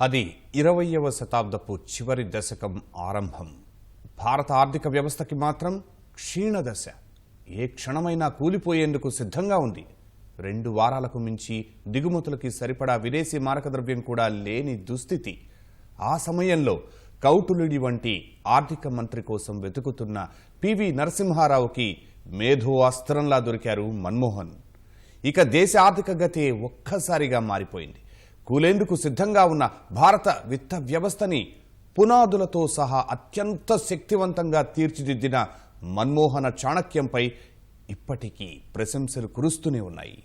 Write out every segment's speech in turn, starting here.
అది ఇరవయవ శతాబ్దపు చివరి దశకం ఆరంభం. భారత ఆర్థిక వ్యవస్థకి మాత్రం క్షీణదశ ఏ క్షణమైనా కూలిపోయేందుకు సిద్ధంగా ఉంది. రెండు వారాలకు మించి దిగుమతులకి సరిపడా విదేశీ మారకద్రవ్యం కూడా లేని దుస్థితి. ఆ సమయంలో కౌటులుడి వంటి ఆర్థిక మంత్రి కోసం వెతుకుతున్న పివి నరసింహారావుకి మేధో అస్త్రంలా దొరికారు మన్మోహన్. ఇక దేశ ఆర్థిక గతి ఒక్కసారిగా మారిపోయింది. కూలేందుకు సిద్ధంగా ఉన్న భారత విత్త వ్యవస్థని పునాదులతో సహా అత్యంత శక్తివంతంగా తీర్చిదిద్దిన మన్మోహన చాణక్యంపై ఇప్పటికీ ప్రశంసలు కురుస్తూనే ఉన్నాయి.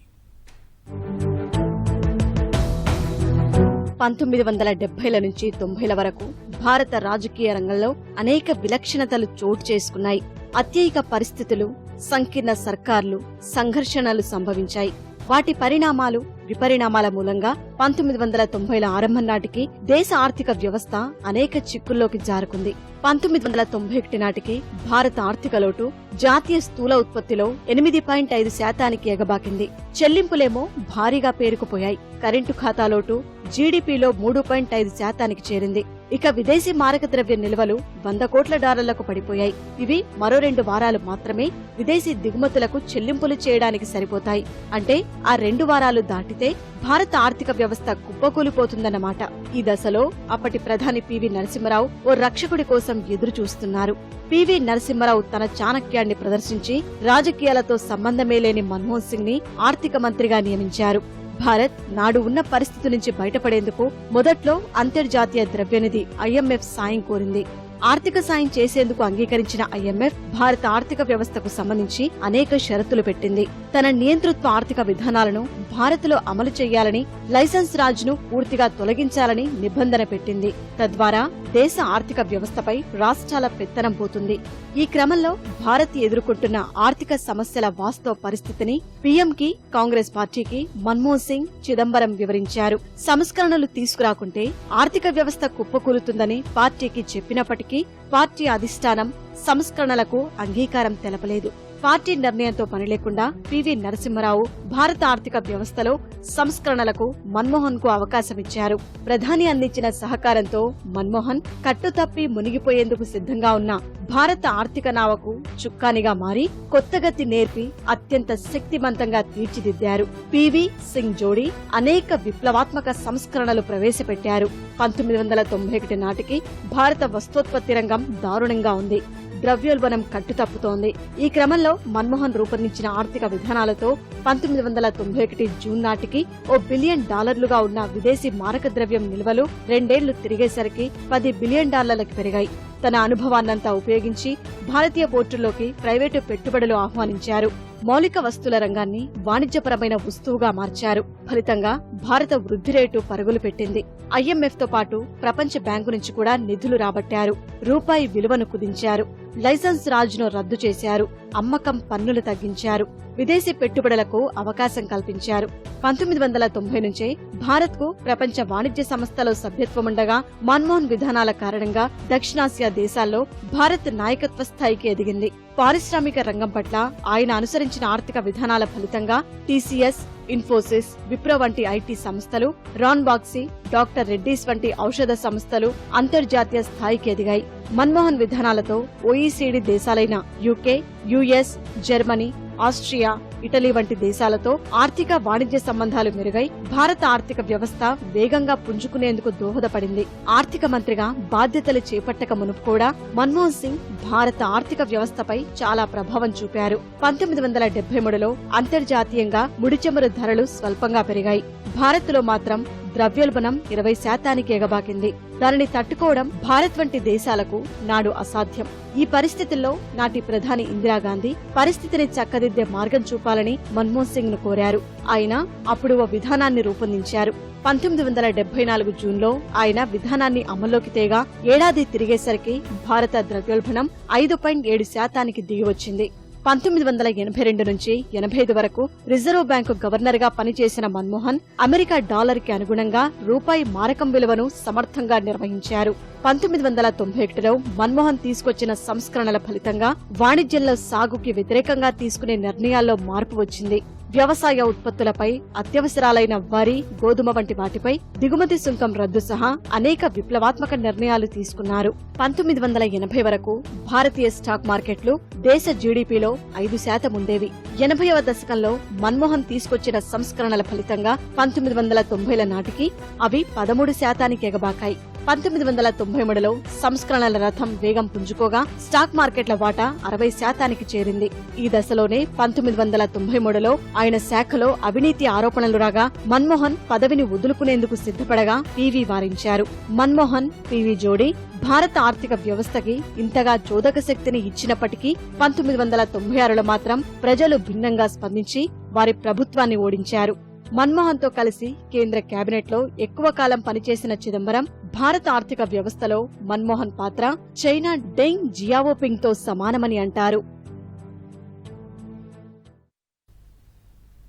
పంతొమ్మిది వందల డెబ్బైల నుంచి తొంభైల వరకు భారత రాజకీయ రంగంలో అనేక విలక్షణతలు చోటు చేసుకున్నాయి. అత్యయిక పరిస్థితులు సంకీర్ణ సర్కార్లు సంఘర్షణలు సంభవించాయి. వాటి పరిణామాలు విపరిణామాల మూలంగా పంతొమ్మిది వందల తొంభైల ఆరంభం నాటికి దేశ ఆర్థిక వ్యవస్థ అనేక చిక్కుల్లోకి జారుకుంది. పంతొమ్మిది వందల తొంభై ఒకటి నాటికి భారత ఆర్థిక లోటు జాతీయ స్థూల ఉత్పత్తిలో ఎనిమిది పాయింట్ ఐదు శాతానికి ఎగబాకింది. చెల్లింపులేమో భారీగా పేరుకుపోయాయి. కరెంటు ఖాతా లోటు జీడీపీలో మూడు పాయింట్ ఐదు శాతానికి చేరింది. ఇక విదేశీ మారక ద్రవ్య నిల్వలు వంద కోట్ల డాలర్లకు పడిపోయాయి. ఇవి మరో రెండు వారాలు మాత్రమే విదేశీ దిగుమతులకు చెల్లింపులు చేయడానికి సరిపోతాయి. అంటే ఆ రెండు వారాలు దాటితే భారత ఆర్థిక వ్యవస్థ కుప్పకూలిపోతుందన్నమాట. ఈ దశలో అప్పటి ప్రధాని పివి నరసింహరావు ఓ రక్షకుడి కోసం ఎదురు చూస్తున్నారు పివి నరసింహరావు తన చాణక్యాన్ని ప్రదర్శించి రాజకీయాలతో సంబంధమే లేని మన్మోహన్ సింగ్ని ఆర్థిక మంత్రిగా నియమించారు. భారత్ నాడు ఉన్న పరిస్థితి నుంచి బయటపడేందుకు మొదట్లో అంతర్జాతీయ ద్రవ్యనిధి ఐఎంఎఫ్ సాయం కోరింది. ఆర్థిక సాయం చేసేందుకు అంగీకరించిన ఐఎంఎఫ్ భారత ఆర్థిక వ్యవస్థకు సంబంధించి అనేక షరతులు పెట్టింది. తన నియంతృత్వ ఆర్థిక విధానాలను భారత్లో అమలు చేయాలని లైసెన్స్ రాజ్ను పూర్తిగా తొలగించాలని నిబంధన పెట్టింది. తద్వారా దేశ ఆర్థిక వ్యవస్థపై రాష్ట్రాల పెత్తనం పోతుంది. ఈ క్రమంలో భారత్ ఎదుర్కొంటున్న ఆర్థిక సమస్యల వాస్తవ పరిస్థితిని పీఎంకి కాంగ్రెస్ పార్టీకి మన్మోహన్ సింగ్ చిదంబరం వివరించారు. సంస్కరణలు తీసుకురాకుంటే ఆర్థిక వ్యవస్థ కుప్పకూలుతుందని పార్టీకి చెప్పినప్పటికీ పార్టీ అధిష్టానం సంస్కరణలకు అంగీకారం తెలపలేదు. పార్టీ నిర్ణయంతో పని లేకుండా పివి నరసింహరావు భారత ఆర్థిక వ్యవస్థలో సంస్కరణలకు మన్మోహన్కు అవకాశమిచ్చారు. ప్రధాని అందించిన సహకారంతో మన్మోహన్ కట్టుతప్పి మునిగిపోయేందుకు సిద్ధంగా ఉన్న భారత ఆర్థిక నావకు చుక్కానిగా మారి కొత్తగతి నేర్పి అత్యంత శక్తివంతంగా తీర్చిదిద్దారు. పివి సింగ్ జోడీ అనేక విప్లవాత్మక సంస్కరణలు ప్రవేశపెట్టారు. పంతొమ్మిది వందల తొంభై ఒకటి నాటికి భారత వస్తోత్పత్తి రంగం దారుణంగా ఉంది. ద్రవ్యోల్బణం కట్టుతప్పుతోంది. ఈ క్రమంలో మన్మోహన్ రూపొందించిన ఆర్థిక విధానాలతో పంతొమ్మిది వందల తొంభై ఒకటి జూన్ నాటికి ఓ బిలియన్ డాలర్లుగా ఉన్న విదేశీ మారక ద్రవ్యం నిల్వలు రెండేళ్ళు తిరిగేసరికి పది బిలియన్ డాలర్లకు పెరిగాయి. తన అనుభవాన్నంతా ఉపయోగించి భారతీయ పోర్టుల్లోకి ప్రైవేటు పెట్టుబడులు ఆహ్వానించారు. మౌలిక వస్తువుల రంగాన్ని వాణిజ్యపరమైన వస్తువుగా మార్చారు. ఫలితంగా భారత వృద్ధి రేటు పరుగులు పెట్టింది. ఐఎంఎఫ్తో పాటు ప్రపంచ బ్యాంకు నుంచి కూడా నిధులు రాబట్టారు. రూపాయి విలువను కుదించారు. లైసెన్స్ రాజును రద్దు చేశారు. అమ్మకం పన్నులు తగ్గించారు. విదేశీ పెట్టుబడులకు అవకాశం కల్పించారు. పంతొమ్మిది వందల తొంభై నుంచే భారత్కు ప్రపంచ వాణిజ్య సంస్థలో సభ్యత్వముండగా మన్మోహన్ విధానాల కారణంగా దక్షిణాసియా దేశాల్లో భారత్ నాయకత్వ స్థాయికి ఎదిగింది. పారిశ్రామిక రంగం పట్ల ఆయన అనుసరించిన ఆర్థిక విధానాల ఫలితంగా టీసీఎస్ ఇన్ఫోసిస్ విప్రో వంటి ఐటీ సంస్థలు రాన్ బాక్సీ డాక్టర్ రెడ్డీస్ వంటి ఔషధ సంస్థలు అంతర్జాతీయ స్థాయికి ఎదిగాయి. మన్మోహన్ విధానాలతో OECD దేశాలైన UK US Germany Austria Italy వంటి దేశాలతో ఆర్థిక వాణిజ్య సంబంధాలు మెరుగై భారత ఆర్థిక వ్యవస్థ వేగంగా పుంజుకునేందుకు దోహదపడింది. ఆర్థిక మంత్రిగా బాధ్యతలు చేపట్టక మునుపు కూడా మన్మోహన్ సింగ్ భారత ఆర్థిక వ్యవస్థపై చాలా ప్రభావం చూపారు. పంతొమ్మిది వందల డెబ్బై మూడులో అంతర్జాతీయంగా ముడిచమురు ధరలు స్వల్పంగా పెరిగాయి. భారత్లో మాత్రం ద్రవ్యోల్బణం ఇరవై శాతానికి ఎగబాకింది. దానిని తట్టుకోవడం భారత్ వంటి దేశాలకు నాడు అసాధ్యం. ఈ పరిస్థితుల్లో నాటి ప్రధాని ఇందిరాగాంధీ పరిస్థితిని చక్కదిద్దే మార్గం చూపాలని మన్మోహన్ సింగ్ను కోరారు. ఆయన అప్పుడు ఓ విధానాన్ని రూపొందించారు. పంతొమ్మిది వందల డెబ్బై నాలుగు జూన్లో ఆయన విధానాన్ని అమల్లోకి తేగా ఏడాది తిరిగేసరికి భారత ద్రవ్యోల్బణం ఐదు పాయింట్ ఏడు శాతానికి దిగివచ్చింది. పంతొమ్మిది వందల ఎనభై రెండు నుంచి ఎనభై ఐదు వరకు రిజర్వ్ బ్యాంకు గవర్నర్గా పనిచేసిన మన్మోహన్ అమెరికా డాలర్కి అనుగుణంగా రూపాయి మారకం విలువను సమర్థంగా నిర్వహించారు. పంతొమ్మిది వందల తొంభై ఒకటిలో మన్మోహన్ తీసుకొచ్చిన సంస్కరణల ఫలితంగా వాణిజ్యంలో సాగుకి వ్యతిరేకంగా తీసుకునే నిర్ణయాల్లో మార్పు వచ్చింది. వ్యవసాయ ఉత్పత్తులపై అత్యవసరాలైన వరి గోధుమ వంటి వాటిపై దిగుమతి సుంకం రద్దు సహా అనేక విప్లవాత్మక నిర్ణయాలు తీసుకున్నారు. పంతొమ్మిది వందల ఎనభై వరకు భారతీయ స్టాక్ మార్కెట్లు దేశ జీడీపీలో ఐదు శాతం ఉండేవి. ఎనభైవ దశకంలో మన్మోహన్ తీసుకొచ్చిన సంస్కరణల ఫలితంగా పంతొమ్మిది వందల తొంభైల నాటికి అవి పదమూడు శాతానికి ఎగబాకాయి. పంతొమ్మిది వందల తొంభై మూడులో సంస్కరణల రథం వేగం పుంజుకోగా స్టాక్ మార్కెట్ల వాటా అరవై శాతానికి చేరింది. ఈ దశలోనే పంతొమ్మిది వందల తొంభై మూడులో ఆయన శాఖలో అవినీతి ఆరోపణలు రాగా మన్మోహన్ పదవిని వదులుకునేందుకు సిద్ధపడగా పీవీ వారించారు. మన్మోహన్ పీవీ జోడీ భారత ఆర్థిక వ్యవస్థకి ఇంతగా చోదక శక్తిని ఇచ్చినప్పటికీ పంతొమ్మిది వందల తొంభై ఆరులో మాత్రం ప్రజలు భిన్నంగా స్పందించి వారి ప్రభుత్వాన్ని ఓడించారు. మన్మోహన్తో కలిసి కేంద్ర కేబినెట్లో ఎక్కువ కాలం పనిచేసిన చిదంబరం భారత ఆర్థిక వ్యవస్థలో మన్మోహన్ పాత్ర చైనా డెంగ్ జియావోపింగ్తో సమానమని అంటారు.